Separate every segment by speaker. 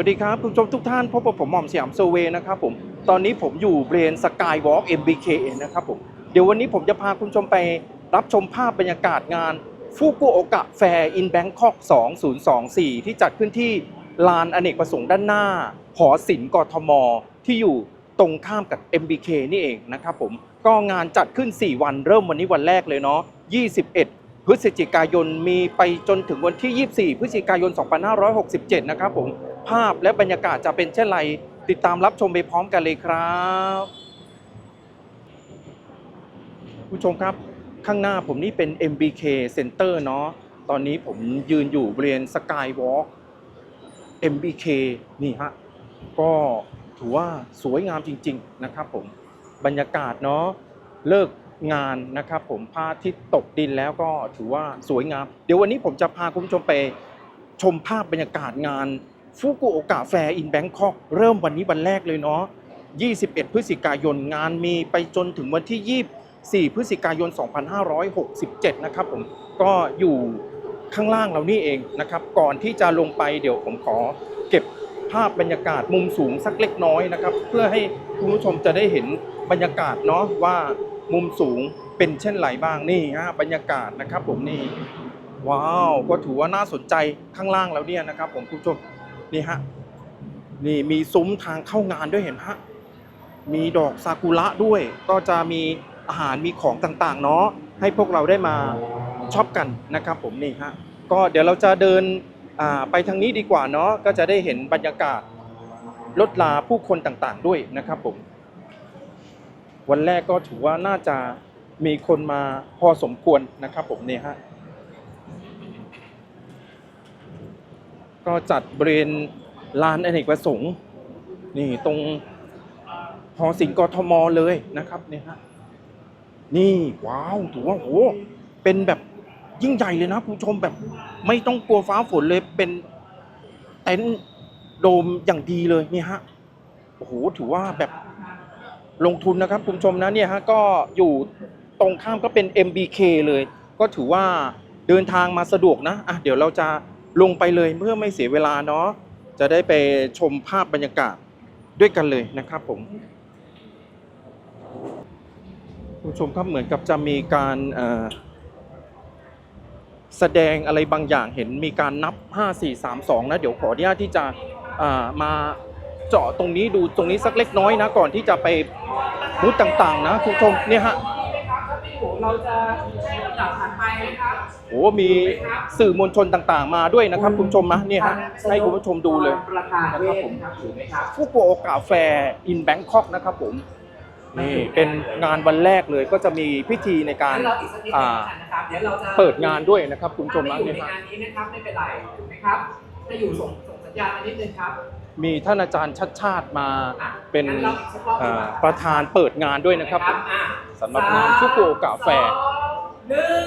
Speaker 1: สวัสดีครับคุณผู้ชมทุกท่านพบกับผมหม่อมสยามโซเวนะครับผมตอนนี้ผมอยู่เบรนสกายวอล์ก MBK นะครับผมเดี๋ยววันนี้ผมจะพาคุณผู้ชมไปรับชมภาพบรรยากาศงานฟุกุโอกะแฟร์อินแบงคอก2024 ที่จัดขึ้นที่ลานอเนกประสงค์ด้านหน้า หอศิลป์กทม ที่อยู่ตรงข้ามกับ MBK นี่เองนะครับผมก็งานจัดขึ้น 4 วันเริ่มวันนี้วันแรกเลยเนาะ21พฤศจิกายนมีไปจนถึงวันที่ 24 พฤศจิกายน 2567 นะครับผม ภาพและบรรยากาศจะเป็นเช่นไร ติดตามรับชมไปพร้อมกันเลยครับผู้ชมครับข้างหน้าผมนี่เป็น MBK Center เนาะตอนนี้ผมยืนอยู่บริเวณ Skywalk MBK นี่ฮะก็ถือว่าสวยงามจริง ๆ นะครับผมบรรยากาศเนาะเลิกงานนะครับผมพระอาทิตย์ตกดินแล้วก็ถือว่าสวยงาม เดี๋ยววันนี้ผมจะพาคุณผู้ชมไปชมภาพบรรยากาศงาน ฟุกุโอกะแฟร์อินแบงคอกเริ่มวันนี้วันแรกเลยเนาะ 21 พฤศจิกายนงานมีไปจนถึงวันที่ 24 พฤศจิกายน 2567 นะครับผม ก็อยู่ข้างล่างเรานี่เองนะครับ ก่อนที่จะลงไปเดี๋ยวผมขอเก็บภาพบรรยากาศมุมสูงสักเล็กน้อยนะครับ เพื่อให้คุณผู้ชมจะได้เห็นบรรยากาศเนาะว่ามุมสูงเป็นเช่นไรบ้างนี่ฮะบรรยากาศนะครับผมนี่ว้าวก็ถือว่าน่าสนใจข้างล่างแล้วเนี่ยนะครับผมคุณผู้ชม นี่ฮะนี่มีซุ้มทางเข้างานด้วยเห็นไหมฮะมีดอกซากุระด้วย ก็จะมีอาหารมีของต่างๆเนาะให้พวกเราได้มาช็อปกันนะครับผมนี่ฮะก็เดี๋ยวเราจะเดินไปทางนี้ดีกว่าเนาะก็จะได้เห็นบรรยากาศรถลาผู้คนต่างๆด้วยนะครับผม วันแรกก็ถือว่าน่าจะมีคนมาพอสมควรนะครับผมนี่ฮะ ก็จัดบริเวณลานอเนกประสงค์นี่ตรงหอศิลป์กทมเลยนะครับเนี่ยฮะนี่ว้าวถือว่าโหเป็นแบบยิ่งใหญ่เลยนะคุณผู้ชมแบบไม่ต้องกลัวฟ้าฝนเลยเป็นเต็นท์โดมอย่างดีเลยนี่ฮะโอ้โหถือว่าแบบลงทุนนะครับคุณผู้ชมนะเนี่ยฮะก็อยู่ตรงข้ามก็เป็น MBK เลย ก็ถือว่าเดินทางมาสะดวกนะอะเดี๋ยวเราจะ ลงไปเลยเพื่อไม่เสียเวลาเนาะจะได้ไปชมภาพบรรยากาศด้วยกันเลยนะครับผมคุณผู้ชมครับเหมือนกับจะมีการแสดงอะไรบางอย่างเห็นมีการนับ 5 4 3 2 นะ เดี๋ยวขออนุญาตที่จะมาเจาะตรงนี้ดูตรงนี้สักเล็กน้อยนะ ก่อนที่จะไปบูธต่างๆ นะคุณผู้ชมเนี่ยฮะ
Speaker 2: เราจะจับผ่านไปนะครับ
Speaker 1: โอ้มีสื่อมวลชนต่างๆ มาด้วยนะครับ คุณผู้ชมนะเนี่ยฮะให้คุณผู้ชมดูเลย
Speaker 2: ประธานเวทนะครับถูกไหมครับ
Speaker 1: ฟุกุโอกาแฟอินแบงคอกนะครับผมนี่เป็นงานวันแรกเลยก็จะมีพิธีในการ
Speaker 2: งั้นเราอีกสักนิดหนึ
Speaker 1: อ่า
Speaker 2: งนะครับเดี๋ยวเราจะ
Speaker 1: เปิดงานด้วยนะครับคุณผู้ชม
Speaker 2: ถ้า
Speaker 1: นะ
Speaker 2: ไม่อยู่
Speaker 1: เนี่ย
Speaker 2: ใน
Speaker 1: ฮะ
Speaker 2: งานนี้นะครับไม่เป็นไรถูกไหมครับถ้าอยู่ส่งส่งสัญญาณมานิดนึงครับ
Speaker 1: มีท่านอาจารย์ชัดชาติมา
Speaker 2: อะ
Speaker 1: เป็น
Speaker 2: งั้ราอีกสักรอบดี
Speaker 1: อ่าก
Speaker 2: ว่า
Speaker 1: ประธานเปิดงานด้วยนะครับ
Speaker 2: อะ
Speaker 1: สำหรับงานฟุกุโอกะแฟร์
Speaker 2: สองหนึ่ง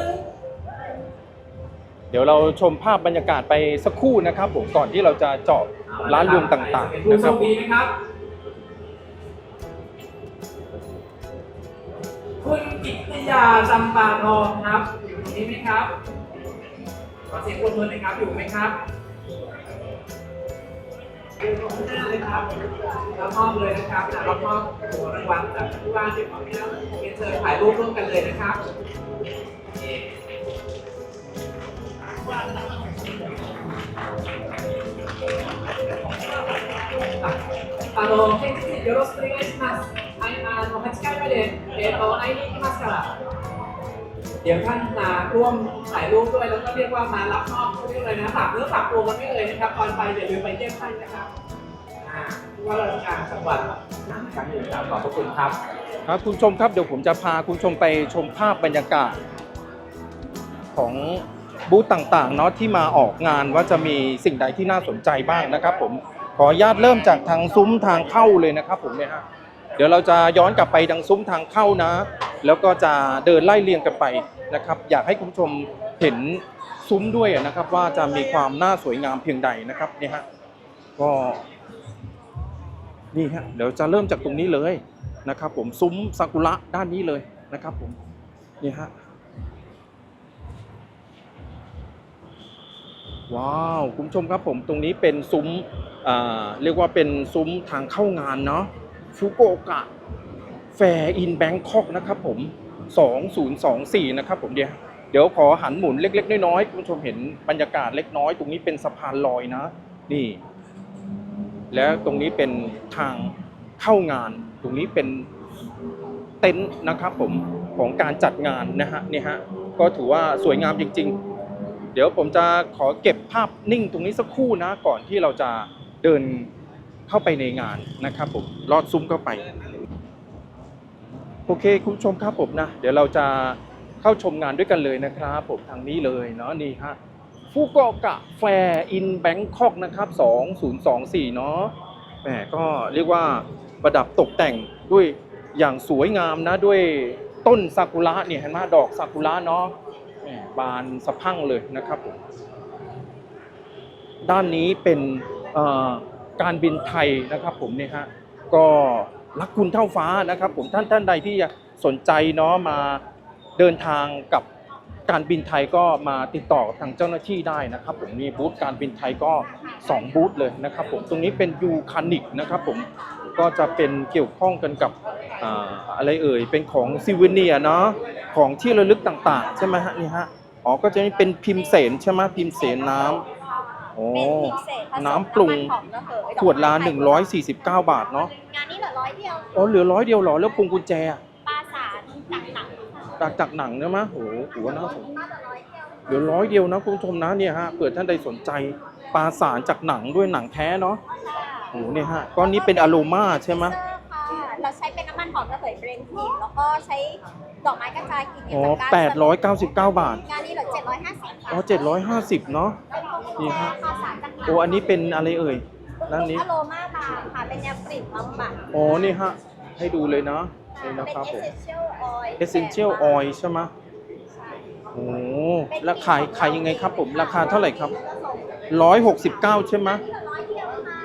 Speaker 1: เดี๋ยวเราชมภาพบรรยากาศไปสักครู่นะครับผมก่อนที่เราจะเจาะร้านรวมต่างๆนะ
Speaker 2: โช
Speaker 1: ครับ
Speaker 2: คดีนะครับคุณกิติยาจำปาทองครับอยู่ตรงนี้ไหมครับขอเสียงปรบมือหน่อยครับอยู่ไหมครับห้าเลยครับรับมอบเลยนะครับรับมอบหัวรางวัลจากผู้ว่าที่ขออนุญาเรียนเชิญถ่ายรูปร่วมกันเลยนะครับ あの、建設よろしくお願いします。はい、あの、8回まで、えっ、と、会いに行きますから。เดี๋ยวท่านมาร่วมถ่ายรูปด้วยแล้วก็เรียกว่ามารับมอบเขาเรียกอะไรนะฝากเนื้อฝากตัวกันไม่เลยนะครับก่อนไปอย่าลืมไปเยี่ยมท่านนะครับอ่าผู้ว่าราชการจังหวัดครั้งหนึ่งครับขอบพระคุณครับ
Speaker 1: ครับคุณผู้ชมครับเดี๋ยวผมจะพาคุณผู้ชมไปชมภาพบรรยากาศ ของ บูธต่างๆเนาะที่มาออกงานว่าจะมีสิ่งใดที่น่าสนใจบ้างนะครับ ผมขออนุญาตเริ่มจากทางซุ้มทางเข้าเลยนะครับ ผมเนี่ยฮะเดี๋ยวเราจะย้อนกลับไปทางซุ้มทางเข้านะ แล้วก็จะเดินไล่เรียงกันไปนะครับ อยากให้คุณผู้ชมเห็นซุ้มด้วยนะครับ ว่าจะมีความน่าสวยงามเพียงใดนะครับเนี่ยฮะก็นี่ฮะเดี๋ยวจะเริ่มจากตรงนี้เลยนะครับ ผมซุ้มซากุระด้านนี้เลยนะครับ ผมนี่ฮะ ว้าวคุณผู้ชมครับผมตรงนี้เป็นซุ้มเรียกว่าเป็นซุ้มทางเข้างานเนาะฟุกโอกะแฟร์อินแบงคอกนะครับผม 2024 นะครับผมเดี๋ยวเดี๋ยวขอหันหมุนเล็ก ๆ น้อยๆคุณผู้ชมเห็นบรรยากาศเล็กน้อย ตรงนี้เป็นสะพานลอยนะ นี่ แล้วตรงนี้เป็นทางเข้างาน ตรงนี้เป็นเต็นท์นะครับผมของการจัดงานนะฮะนี่ฮะก็ถือว่าสวยงามจริง ๆ เดี๋ยวผมจะขอเก็บภาพนิ่งตรงนี้สักครู่นะ ก่อนที่เราจะเดินเข้าไปในงานนะครับผมลอดซุ้มเข้าไป โอเคคุณผู้ชมครับผมนะ เดี๋ยวเราจะเข้าชมงานด้วยกันเลยนะครับผมทางนี้เลยเนาะนี่ฮะฟุกโอกะแฟร์อินแบงคอกนะครับ 2024 เนาะแหมก็เรียกว่าประดับตกแต่งด้วยอย่างสวยงามนะด้วยต้นซากุระเนี่ยเห็นไหมดอกซากุระเนาะ บานสะพั่งเลยนะครับผมด้านนี้เป็นการบินไทยนะครับผมเนี่ยฮะก็รักคุณเท่าฟ้านะครับ ผมท่านท่านใดที่สนใจเนาะมาเดินทางกับการบินไทยก็มาติดต่อกับทางเจ้าหน้าที่ได้นะครับ ผมมีบูธการบินไทยก็ 2 บูธเลยนะครับ ผมตรงนี้เป็นยูคานิกนะครับ ผม ก็จะเป็นเกี่ยวข้องกันกับอ่าอะไรเอ่ย เป็นของซิวเนียเนาะ ของที่ระลึกต่างๆ ใช่ไหมฮะนี่ฮะ อ๋อ ก็จะเป็นพิมพ์เสนใช่ไหมพิมพ์เสนน้ำโอ้
Speaker 3: เป็นพิเศษผสม
Speaker 1: น้ำปรุง
Speaker 3: น้ำมันหอมระเหย
Speaker 1: ขวดละ
Speaker 3: อกไม้
Speaker 1: 149 บาทเนาะ
Speaker 3: งานนี้เหลือร้อยเดียว
Speaker 1: อ๋อ เหลือร้อยเดียวเหรอ แล้วพวงกุญแจอะ
Speaker 3: ปลาสารจากหนังค่ะ
Speaker 1: จากจากหนังเนี่ยมะโอ้โหถือว่าน่าสน
Speaker 3: น่าจะร้อยเดียว
Speaker 1: เหลือร้อยเดียวนะคุณผู้ชมนะเนี่ยฮะเกิดท่านใดสนใจปลาสารจากหนังด้วยหนังแท้เนาะ
Speaker 3: ค่ะ
Speaker 1: โอ้โหเนี่ยฮะก้อนนี้เป็นอโรมาใช่ไหม
Speaker 3: เซอร์ค่ะ เราใช้เป็นน้ำมันหอมระเหยเบรนด์กลิ่นแล้วก็ใช้ดอกไม้กระจายกลิ่น
Speaker 1: อ๋อ
Speaker 3: จากการ
Speaker 1: 899บาท
Speaker 3: งานนี้เหลือ750ค่ะ
Speaker 1: อ๋อ750เนาะ
Speaker 3: เป็นพวงกุญ
Speaker 1: นี่
Speaker 3: แจ
Speaker 1: ฮะ
Speaker 3: ค่ะสารจากหนัง
Speaker 1: โอ้อันนี้เป็นอะไรเอ่ยด้านนี้
Speaker 3: อโรมาบาร์ค่ะ เป็นแนวกลิ่นบำบัด
Speaker 1: อ๋อนี่ฮะ ให้ดูเลยนะนี่นะ
Speaker 3: เป็น
Speaker 1: ครับผม
Speaker 3: essential oil
Speaker 1: essential oil ใช่ไหม
Speaker 3: ใช่
Speaker 1: โอ้ราคาขายยังไงครับผม ราคาเท่าไหร่ครับ169ใช่ไหม
Speaker 3: ร้อยเดียวค่ะ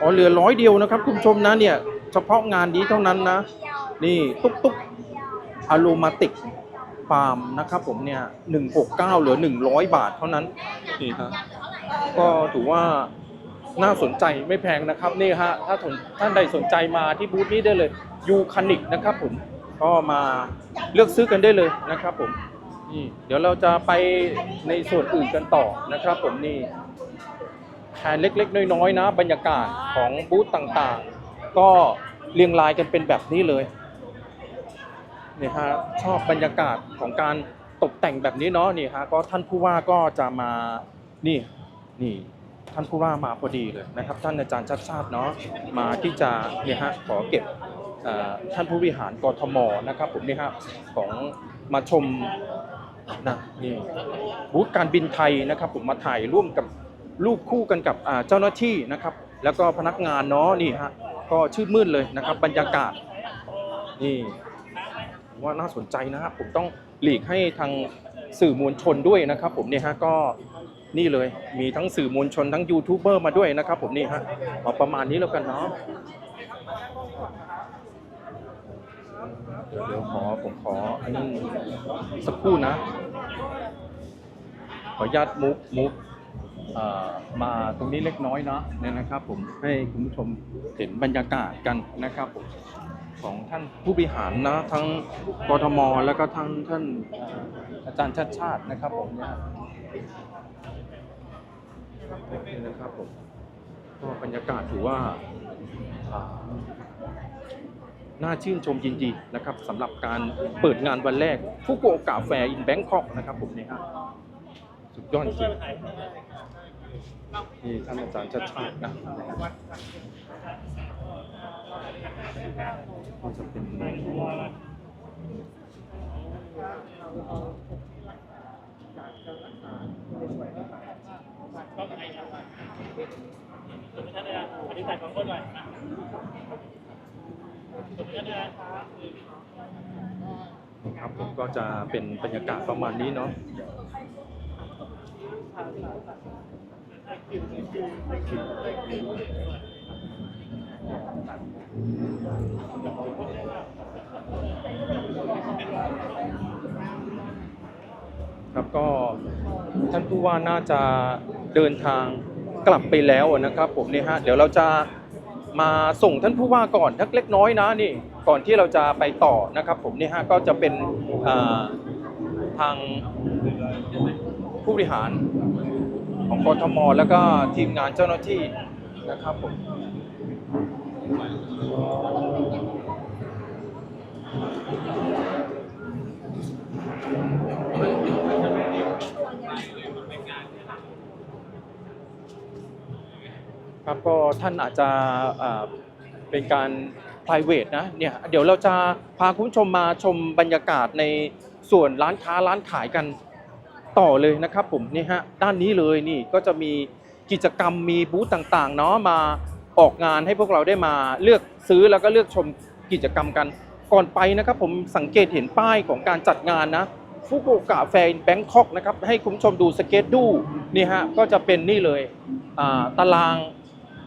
Speaker 1: อ๋อเหลือร้อยเดียวนะครับ คุณผู้ชมนะเนี่ย เฉพาะงานนี้เท่านั้นนะ นี่ตุ๊กตุ๊กอะโรมาติกฟาร์มนะครับผมเนี่ย169เก้าเหลือ100บาทเท่านั้นนี่ฮะก็ถือว่าน่าสนใจไม่แพงนะครับนี่ฮะถ้าท่านใดสนใจมาที่บูธนี้ได้เลยยูคานิกนะครับผมก็มาเลือกซื้อกันได้เลยนะครับผมนี่เดี๋ยวเราจะไปในส่วนอื่นกันต่อนะครับผมนี่ แทนเล็กๆ น้อยๆนะ บรรยากาศของบูธต่างๆ ก็เรียงรายกันเป็นแบบนี้เลยเนี่ยฮะชอบบรรยากาศของการตกแต่งแบบนี้เนาะนี่ฮะก็ท่านผู้ว่าก็จะมานี่นี่ท่านผู้ว่ามาพอดีเลยนะครับ ท่านอาจารย์ชัดชาติเนาะมาที่จะเนี่ยฮะขอเก็บท่านผู้บริหารกทมนะครับผมนี่ฮะของมาชมนะนี่บูธการบินไทยนะครับ ผมมาถ่ายร่วมกับ รูปคู่กันกับเจ้าหน้าที่นะครับ แล้วก็พนักงานเนาะนี่ฮะก็ชื่นมื่นเลยนะครับ บรรยากาศนี่ว่าน่าสนใจนะครับผมต้องหลีกให้ทางสื่อมวลชนด้วยนะครับ ผมเนี่ยฮะก็นี่เลยมีทั้งสื่อมวลชนทั้งยูทูบเบอร์มาด้วยนะครับ ผมนี่ฮะเอาประมาณนี้แล้วกันเนาะเดี๋ยวเดี๋ยวขอผมขออันนี้สักครู่นะ ขออนุญาตมุกมุก มาตรงนี้เล็กน้อยเนาะเนี่ยนะครับ ผมให้คุณผู้ชมเห็นบรรยากาศกันนะครับผมของท่านผู้บริหารนะทั้งกทมแล้วก็ทั้งท่านอาจารย์ชาติชาตินะครับผมเนี่ยนี่นะครับผมก็บรรยากาศถือว่าน่าชื่นชมจริงๆนะครับสำหรับการเปิดงานวันแรกฟุกุโอกะแฟอินแบงคอกนะครับผมเนี่ยฮะสุดยอดจริง นี่ท่านอาจารย์ชัดชาตินะก็จะเป็นนะครับผมก็จะเป็นบรรยากาศประมาณนี้เนาะ ครับก็ท่านผู้ว่าน่าจะเดินทางกลับไปแล้วนะครับผมนี่ฮะเดี๋ยวเราจะมาส่งท่านผู้ว่าก่อนทักเล็กน้อยนะนี่ก่อนที่เราจะไปต่อนะครับ ผมนี่ฮะก็จะเป็นทางผู้บริหาร ของกทมแล้วก็ทีมงานเจ้าหน้าที่นะครับผมครับก็ท่านอาจจะเป็นการ private นะเนี่ยเดี๋ยวเราจะพาคุณผู้ชมมาชมบรรยากาศในส่วนร้านค้าร้านขายกัน ต่อเลยนะครับผมนี่ฮะด้านนี้เลยนี่ก็จะมีกิจกรรมมีบูธต่างๆเนาะมาออกงานให้พวกเราได้มาเลือกซื้อแล้วก็เลือกชมกิจกรรมกัน ก่อนไปนะครับผมสังเกตเห็นป้ายของการจัดงานนะฟุกุโอกะแฟร์แบงคอกนะครับให้คุณชมดูสเก็ตดูนี่ฮะก็จะเป็นนี่เลยตาราง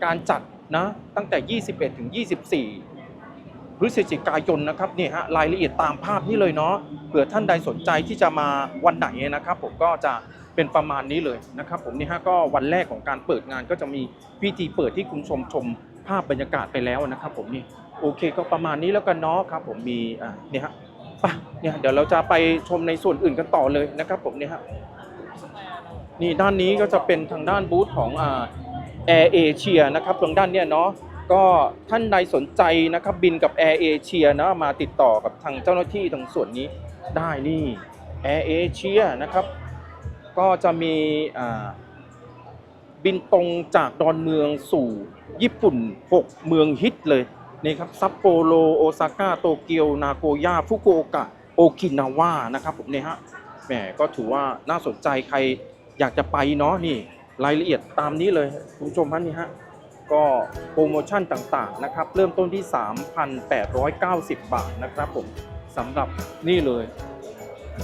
Speaker 1: การจัดนะตั้งแต่ 21ถึง24 พฤศจิกายนนะครับนี่ฮะรายละเอียดตามภาพนี้เลยเนาะเผื่อท่านใดสนใจที่จะมาวันไหนนะครับ ผมก็จะเป็นประมาณนี้เลยนะครับ ผมนี่ฮะก็วันแรกของการเปิดงานก็จะมีพิธีเปิดที่คุณชมชมภาพบรรยากาศไปแล้วนะครับ ผมนี่โอเคก็ประมาณนี้แล้วกันเนาะครับ ผมมีอ่าเนี่ยฮะไปเนี่ยเดี๋ยวเราจะไปชมในส่วนอื่นกันต่อเลยนะครับ ผมเนี่ยฮะนี่ด้านนี้ก็จะเป็นทางด้านบูธของอ่าแอร์เอเชียนะครับตรงด้านเนี้ยเนาะ ก็ท่านใดสนใจนะครับบินกับแอร์เอเชียนะมาติดต่อกับทางเจ้าหน้าที่ตรงส่วนนี้ได้นี่แอร์เอเชียนะครับ ก็จะมีบินตรงจากดอนเมืองสู่ญี่ปุ่น 6 เมืองฮิตเลยนี่ครับซัปโปโรโอซาก้าโตเกียว นาโกย่าฟุกุโอกะโอกินาวานะครับผมเนี่ยฮะแหมก็ถือว่าน่าสนใจใครอยากจะไปเนาะนี่รายละเอียดตามนี้เลยคุณผู้ชมท่านนี่ฮะ ก็โปรโมชั่นต่างๆนะครับ เริ่มต้นที่ 3,890 บาทนะครับผมสำหรับนี่เลย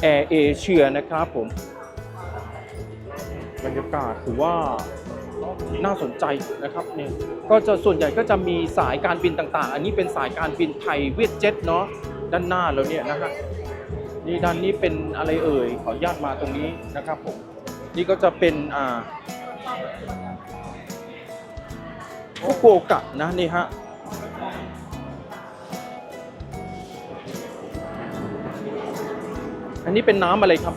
Speaker 1: แอร์เอเชียนะครับผมบรรยากาศถือว่าน่าสนใจนะครับเนี่ยก็จะส่วนใหญ่ก็จะมีสายการบินต่างๆ อันนี้เป็นสายการบินไทยเวียดเจ็ตเนาะด้านหน้าเราเนี่ยนะฮะนี่ด้านนี้เป็นอะไรเอ่ยขออนุญาตมาตรงนี้นะครับผมนี่ก็จะเป็นอ่า ฟุกุโอกะนะนี่ฮะอันนี้เป็นน้ำอะไรครับ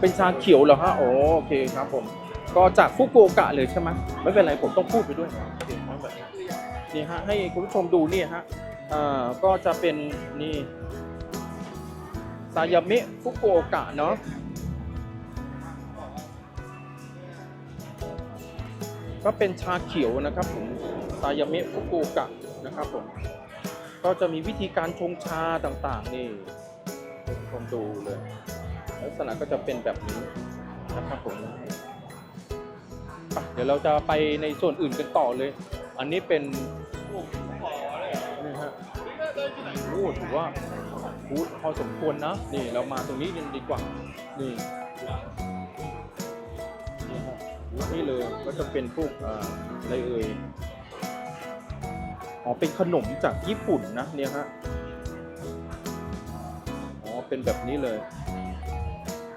Speaker 1: เป็นชาเขียวเหรอฮะโอโอเคครับผม ก็จากฟุกุโอกะเลยใช่ไหมไม่เป็นไรผมต้องพูดไปด้วยโอเคไม่เป็นไรนี่ฮะให้คุณผู้ชมดูนี่ฮะอ่าก็จะเป็นนี่ซายามิฟุกุโอกะเนาะ ก็เป็นชาเขียวนะครับผมซายาเมิฟุกุโกะนะครับผมก็จะมีวิธีการชงชาต่างๆนี่ชมดูเลย ลักษณะก็จะเป็นแบบนี้นะครับผมเดี๋ยวเราจะไปในส่วนอื่นกันต่อเลย อันนี้เป็นนี่ฮะโอ้ถือว่าบูธพอสมควรนะ นี่เรามาตรงนี้ดีกว่า นี่ นี่เลยก็จะเป็นพวกอะไรเอ่ยอ๋อเป็นขนมจากญี่ปุ่นนะเนี่ยฮะอ๋อเป็นแบบนี้เลย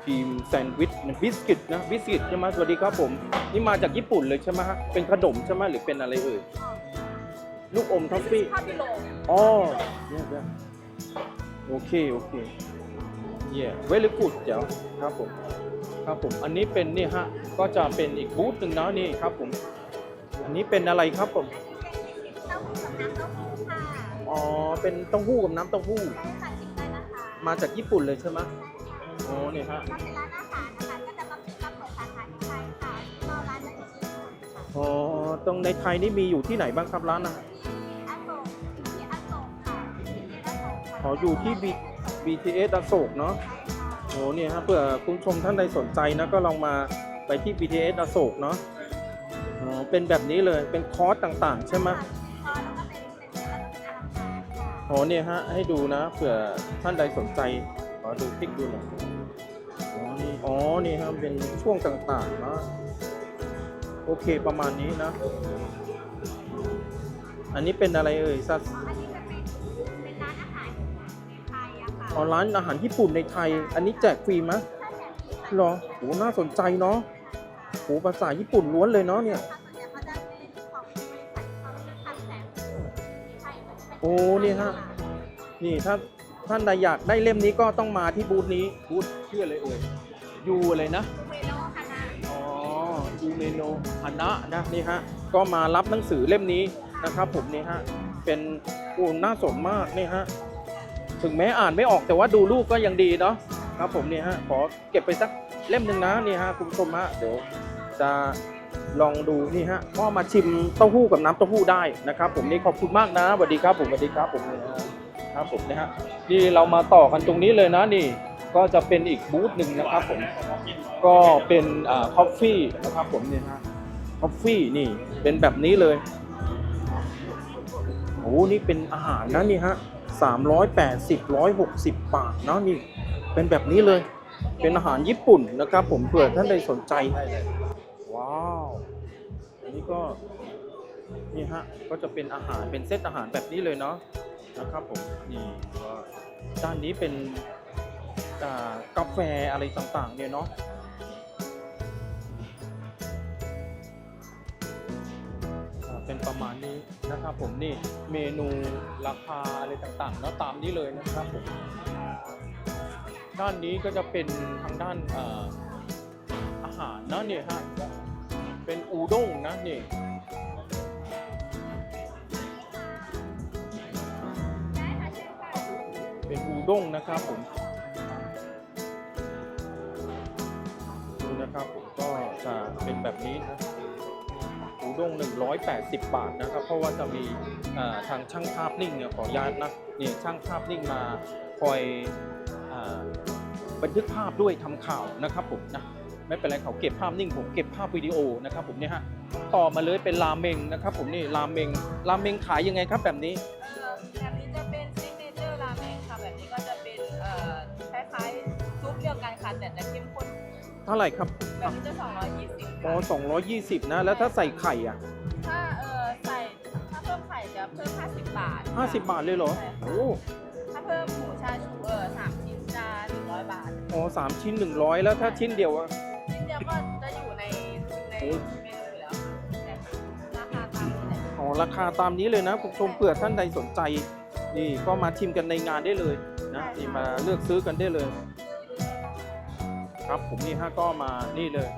Speaker 1: ครีมแซนด์วิชบิสกิตนะบิสกิตใช่ไหมสวัสดีครับผม นี่มาจากญี่ปุ่นเลยใช่ไหมฮะเป็นขนมใช่ไหมหรือเป็นอะไรเอ่ยลูกอมท็อฟฟี่อ๋อเนี่ยเนี่ยโอเค โอเคเย่ very good เดี๋ยวครับผม ครับผมอันนี้เป็นนี่ฮะก็จะเป็นอีกบูธหนึ่งนะนี่ครับผมอันนี้เป็นอะไรครับผม
Speaker 3: เต้าหู้กับน้ำเต้าหู้ค่ะ
Speaker 1: อ๋อเป็นเต้าหู้กับน้ำเต้าหู้
Speaker 3: ใช่ค่ะชิมได้นะคะ
Speaker 1: มาจากญี่ปุ่นเลยใช่ไหมอ๋อนี่ฮะ
Speaker 3: ถ้าเป็นร้านอาหารนะคะก็จะมารับเปิดสาขาที่ไทยค่ะก็ร้านจะอยู่ที่ญี่ปุ่นค่ะ
Speaker 1: อ๋อตรงในไทยนี่มีอยู่ที่ไหนบ้างครับร้านนะ
Speaker 3: อโศกที่อโศกค่ะที่อโศกค่ะ
Speaker 1: อ๋ออยู่ที่ B BTS อโศกเนาะโอ้เนี่ยฮะเผื่อคุณชมท่านใดสนใจนะก็ลองมาไปที่ BTS อโศกเนาะอ๋อเป็นแบบนี้เลยเป็นคอร์สต่างๆ ใช่ไหม
Speaker 3: พอแล้วก็เป็นเป็นแล้วก็เป็นอาราคาค่ะ
Speaker 1: อ๋อเนี่ยฮะให้ดูนะเผื่อท่านใดสนใจขอดูคลิกดูหน่อยอ๋อนี่อ๋อนี่ครับเป็นช่วงต่างๆนะโอเคประมาณนี้นะ อันนี้เป็นอะไรเอ่ยซัส
Speaker 3: อะค่ะ
Speaker 1: อ๋อร้านอาหารญี่ปุ่นในไทย อันนี้แจกฟรีมะหรอโหน่าสนใจเนาะโหภาษาญี่ปุ่นล้วนเลยเนาะเนี่ย โอ้นี่ฮะ นี่ถ้าท่านใดอยากได้เล่มนี้ก็ต้องมาที่บูธนี้ บูธชื่ออะไรเอ่ย ยูอะไรนะ
Speaker 3: เมโลคณะ
Speaker 1: อ๋อยูเมโนฮานะนะนี่ฮะ ก็มารับหนังสือเล่มนี้นะครับผมนี่ฮะ เป็นโอ้น่าสนมากนี่ฮะ ถึงแม้อ่านไม่ออกแต่ว่าดูรูปก็ยังดีเนาะครับผมเนี่ยฮะขอเก็บไปสักเล่มหนึ่งนะนี่ฮะคุณผู้ชมฮะเดี๋ยวจะลองดูนี่ฮะก็มาชิมเต้าหู้กับน้ำเต้าหู้ได้นะครับผมนี่ขอบคุณมากนะสวัสดีครับผมสวัสดีครับผมนะครับผมนะฮะนี่เรามาต่อกันตรงนี้เลยนะนี่ก็จะเป็นอีกบูธหนึ่งนะครับผมก็เป็นอ่าคอฟฟี่นะครับผมเนี่ยฮะคอฟฟี่นี่เป็นแบบนี้เลยโอ้นี่เป็นอาหารนะนี่ฮะ สามร้อยแปดสิบร้อยหกสิบบาทเนาะนี่เป็นแบบนี้เลย เป็นอาหารญี่ปุ่นนะครับ ผมเผื่อท่านใดสนใจ ว้าว อันนี้ก็นี่ฮะก็จะเป็นอาหารเป็นเซตอาหารแบบนี้เลยเนาะนะครับผมนี่ด้านนี้เป็นกาแฟอะไรต่างๆเนี่ยเนาะ นะครับผมนี่เมนูราคาอะไรต่างๆเนาะตามนี้เลยนะครับผมด้านนี้ก็จะเป็นทางด้านอาอาหารนะเนี่ยฮะเป็นอูด้งนะนี่
Speaker 3: เป็
Speaker 1: นอูด้งนะครับผมดูนะครับผมก็จะเป็นแบบนี้นะ อูด้ง180 บาทนะครับ เพราะว่าจะมีทางช่างภาพนิ่งเนี่ยขออนุญาตนะนี่ช่างภาพนิ่งมาคอยบันทึกภาพด้วยทำข่าวนะครับผมนะไม่เป็นไรเขาเก็บภาพนิ่งผมเก็บภาพวิดีโอนะครับผมเนี่ยฮะต่อมาเลยเป็นราเมงนะครับผมนี่ราเมงราเมงขายยังไงครับแบบนี้ ท่าไหร่ครับ
Speaker 4: แบบนี้จะ220
Speaker 1: อ๋อ
Speaker 4: ค่ะ
Speaker 1: 220นะ แล้วถ้าใส่ไข่อะ
Speaker 4: ถ้าเอ่อใส่ถ้าเพิ่มไข่จะเพิ่ม 50 บาทค่ะ
Speaker 1: 50บาทเลยเหรอ
Speaker 4: ใช่ค่ะ
Speaker 1: โอ้
Speaker 4: ถ้าเพิ่มหมูชาชูเออสามชิ้นจะ100 บาท
Speaker 1: โอ้สามชิ้น100แล้วถ้าชิ้นเดียวอะ
Speaker 4: ชิ้นเดียวก็จะอยู่ในใน
Speaker 1: โอ้
Speaker 4: เมนูอยู่แล้วค่ะแต่ราคาตามนี้แหละ
Speaker 1: อ๋อราคาตามนี้เลยนะคุณผู้ชมเผื่อท่านใดสนใจ นี่ก็มาชิมกันในงานได้เลยนะนี่มาเลือกซื้อกันได้เลย ครับผมนี่ฮะก็มานี่เลย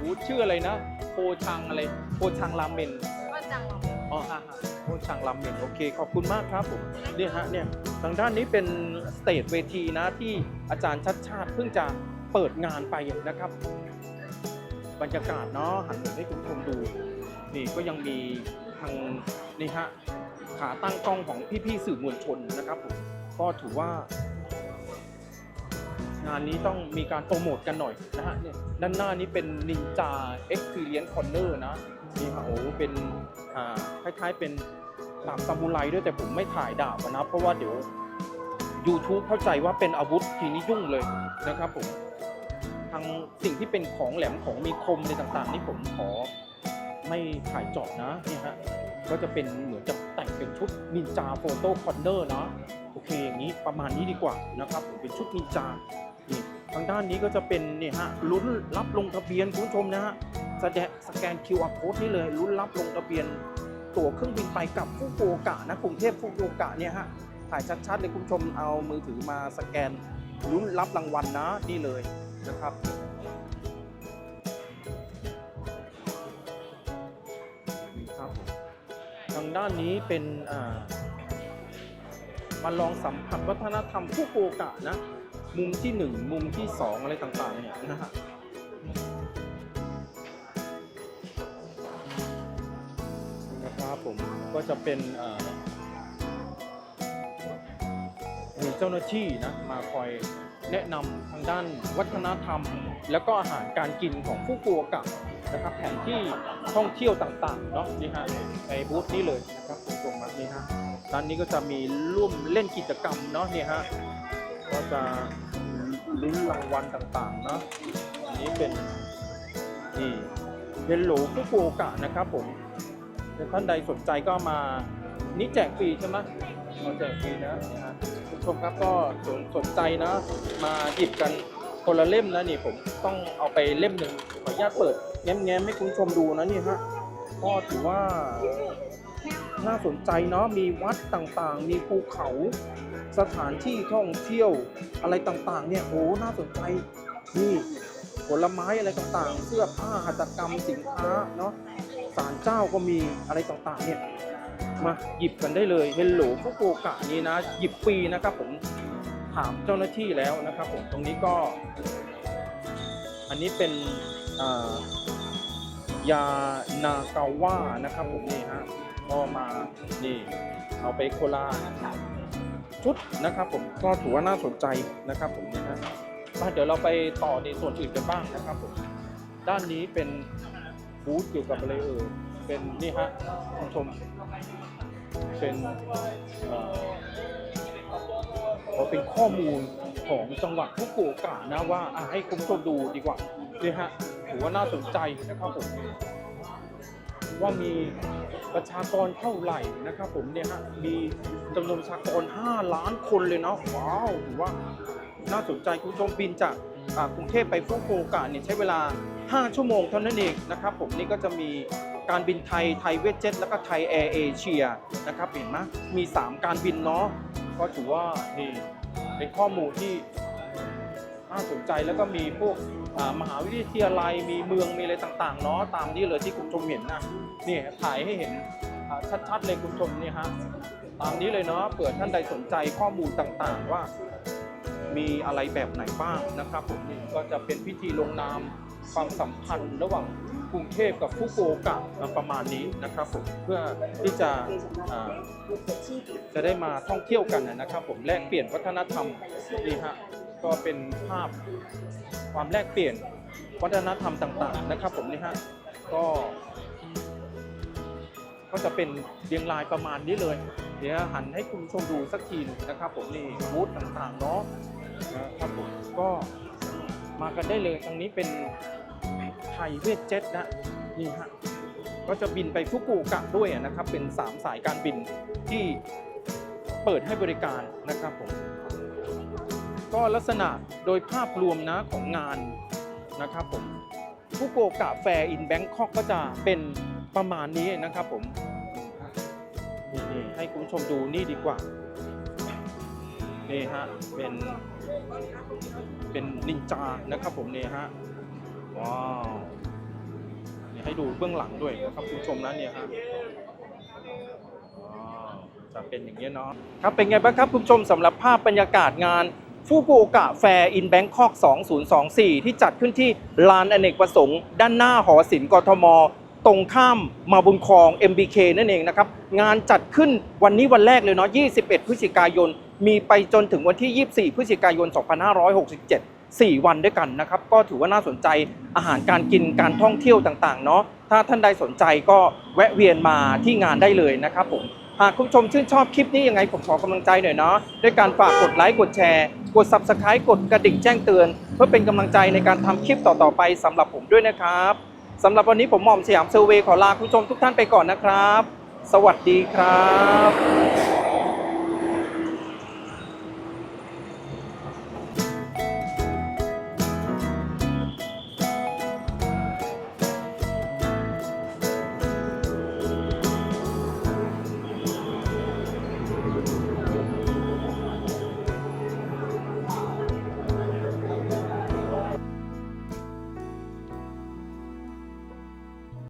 Speaker 1: บูธชื่ออะไรนะโพชังอะไรโพชังราเมน
Speaker 4: ก็จังหวะ
Speaker 1: อ๋อฮะฮะโพชังราเมนโอเคขอบคุณมากครับผมเนี่ยฮะเนี่ยทางด้านนี้เป็นสเตจเวทีนะที่อาจารย์ชัดชาติเพิ่งจะเปิดงานไปนะครับ บรรยากาศเนาะหันให้คุณผู้ชมดู นี่ก็ยังมีทางนี่ฮะขาตั้งกล้องของพี่ๆสื่อมวลชนนะครับผมก็ถือว่า งานนี้ต้องมีการโปรโมทกันหน่อยนะฮะเนี่ยด้านหน้านี้เป็น Ninja Experience Corner นะนี่ฮะโอ้เป็นอ่าคล้ายๆเป็นดาบซามูไรด้วยแต่ผมไม่ถ่ายดาบนะเพราะว่าเดี๋ยว YouTube เข้าใจว่าเป็นอาวุธทีนี้ยุ่งเลยนะครับผมทางสิ่งที่เป็นของแหลมของมีคมในต่างๆ นี่ผมขอไม่ถ่ายจอบนะนี่ฮะก็จะเป็นเหมือนจะแต่งเป็นชุดนินจาโฟโต้คอนเนอร์นะ เคอย่างนี้ประมาณนี้ดีกว่านะครับผมเป็นชุดนินจานี่ทางด้านนี้ก็จะเป็นเนี่ยฮะลุ้นรับลงทะเบียนคุณผู้ชมนะฮะแสดงสแกน QR code นี่เลยลุ้นรับลงทะเบียน ตั๋วเครื่องบินไปกับฟุกุโอกะนะกรุงเทพฟุกุโอกะเนี่ยฮะถ่ายชัดๆเลยคุณผู้ชมเอามือถือมาสแกนลุ้นรับรางวัลนะนี่เลยนะครับครับทางด้านนี้เป็นอ่า มาลองสัมผัสวัฒนธรรมผู้โกกะนะ มุมที่หนึ่งมุมที่สองอะไรต่างๆเนี่ยนะฮะนะครับผมก็จะเป็นอ่ามีเจ้าหน้าที่นะมาคอยแนะนำทางด้านวัฒนธรรม แล้วก็อาหารการกินของผู้โกกะนะครับแผนที่ท่องเที่ยวต่างๆเนาะนี่ฮะในบูธนี้เลยนะครับตรงมานี่ฮะ ด้านนี้ก็จะมีร่วมเล่นกิจกรรมเนาะนี่ฮะก็จะลุ้นรางวัลต่างๆเนาะอันนี้เป็นนี่เฮลโหลฟุกุโอกะนะครับผมถ้าท่านใดสนใจก็มานี่แจกฟรีใช่ไหมมาแจกฟรีนะนะคุณผู้ชมครับก็สนสนใจนะ มาหยิบกันคนละเล่มนะนี่ผมต้องเอาไปเล่มหนึ่งขออนุญาตเปิดแง้มๆให้คุณผู้ชมดูนะนี่ฮะก็ถือว่า น่าสนใจเนาะมีวัดต่างๆ มีภูเขาสถานที่ท่องเที่ยวอะไรต่างๆ เนี่ยโอ้น่าสนใจนี่ผลไม้อะไรต่างๆ เสื้อผ้าหัตถกรรมสินค้าเนาะศาลเจ้าก็มีอะไรต่างๆ เนี่ยมาหยิบกันได้เลยเฮลโหลฟุกุโอกะนี้นะ หยิบฟรีนะครับผมถามเจ้าหน้าที่แล้วนะครับผมตรงนี้ก็ อันนี้เป็นอายานากาว่านะครับผมนี่ฮะ ก็มานี่เอาไปโคลาชุดนะครับผมก็ถือว่าน่าสนใจนะครับผมนี่ฮะมาเดี๋ยวเราไปต่อในส่วนอื่นกันบ้างนะครับผมด้านนี้เป็นบูธเกี่ยวกับอะไรเอ่ยเป็นนี่ฮะคุณผู้ชม เป็นเขอเป็นข้อมูลของจังหวัดฟุกุโอกะนะว่าให้คุณผู้ชมดูดีกว่านี่ฮะถือว่าน่าสนใจนะครับผม ว่ามีประชากรเท่าไหร่นะครับผมเนี่ยฮะมีจำนวนประชากร 5 ล้านคนเลยเนาะว้าวถือว่าน่าสนใจคุณผู้ชมบินจากกรุงเทพไปฟุกุโอกะเนี่ยใช้เวลา 5 ชั่วโมงเท่านั้นเองนะครับผมนี่ก็จะมีการบินไทยไทยเวทเจ็ตแล้วก็ไทยแอร์เอเชียนะครับเห็นไหมมี 3 การบินเนาะก็ถือว่านี่เป็นข้อมูลที่น่าสนใจแล้วก็มีพวกมหาวิทยาลัยมีเมืองมีอะไรต่างๆเนาะตามนี้เลยที่คุณชมเห็นนะนี่ถ่ายให้เห็นชัดๆเลยคุณชมนี่ฮะตามนี้เลยเนาะเผื่อท่านใดสนใจข้อมูลต่างๆว่า มีอะไรแบบไหนบ้างนะครับผมนี่ก็จะเป็นพิธีลงนามความสัมพันธ์ระหว่างกรุงเทพกับฟุกุโอกะประมาณนี้นะครับผมเพื่อที่จะจะได้มาท่องเที่ยวกันนะครับผมแลกเปลี่ยนวัฒนธรรมนี่ฮะ ก็เป็นภาพความแลกเปลี่ยนวัฒนธรรมต่าง ๆ นะครับ ผมนี่ฮะก็ก็จะเป็นเรียงรายประมาณนี้เลย เดี๋ยวหันให้คุณชมดูสักทีหนึ่งนะครับ ผมนี่บูธต่างๆเนาะนะครับผมก็มากันได้เลยทางนี้เป็นไทยเวทเจ็ตนะนี่ฮะก็จะบินไปฟุกุโอกะด้วยนะครับ เป็น 3 สายการบินที่เปิดให้บริการนะครับผม ก็ลักษณะโดยภาพรวมนะของงานนะครับผมฟุกุโอกะแฟร์อินแบงคอกก็จะเป็นประมาณนี้นะครับผมนี่ให้คุณผู้ชมดูนี่ดีกว่านี่ฮะเป็นเป็นนินจานะครับผมนี่ฮะว้าวนี่ให้ดูเบื้องหลังด้วยนะครับคุณผู้ชมนะเนี่ยฮะจะเป็นอย่างนี้ยเนาะครับเป็นไงบ้างครับคุณผู้ชมสำหรับภาพบรรยากาศงาน ฟูกุโอกะแฟร์อินแบงคอก 2024 ที่จัดขึ้นที่ลานอเนกประสงค์ด้านหน้าหอศิลป์กทม ตรงข้ามมาบุญครอง MBK นั่นเองนะครับ งานจัดขึ้นวันนี้วันแรกเลยเนาะ 21 พฤศจิกายน มีไปจนถึงวันที่ 24 พฤศจิกายน 2567 4 วันด้วยกันนะครับ ก็ถือว่าน่าสนใจอาหารการกินการท่องเที่ยวต่างๆเนาะถ้าท่านใดสนใจก็แวะเวียนมาที่งานได้เลยนะครับผม หากคุณผู้ชมชื่นชอบคลิปนี้ยังไงผมขอกำลังใจหน่อยเนาะด้วยการฝากกดไลค์กดแชร์กด Subscribe กดกระดิ่งแจ้งเตือน เพื่อเป็นกำลังใจในการทำคลิปต่อๆไปสำหรับผมด้วยนะครับสำหรับวันนี้ผมหม่อมสยามเซอร์เวย์ขอลาคุณผู้ชมทุกท่านไปก่อนนะครับ สวัสดีครับ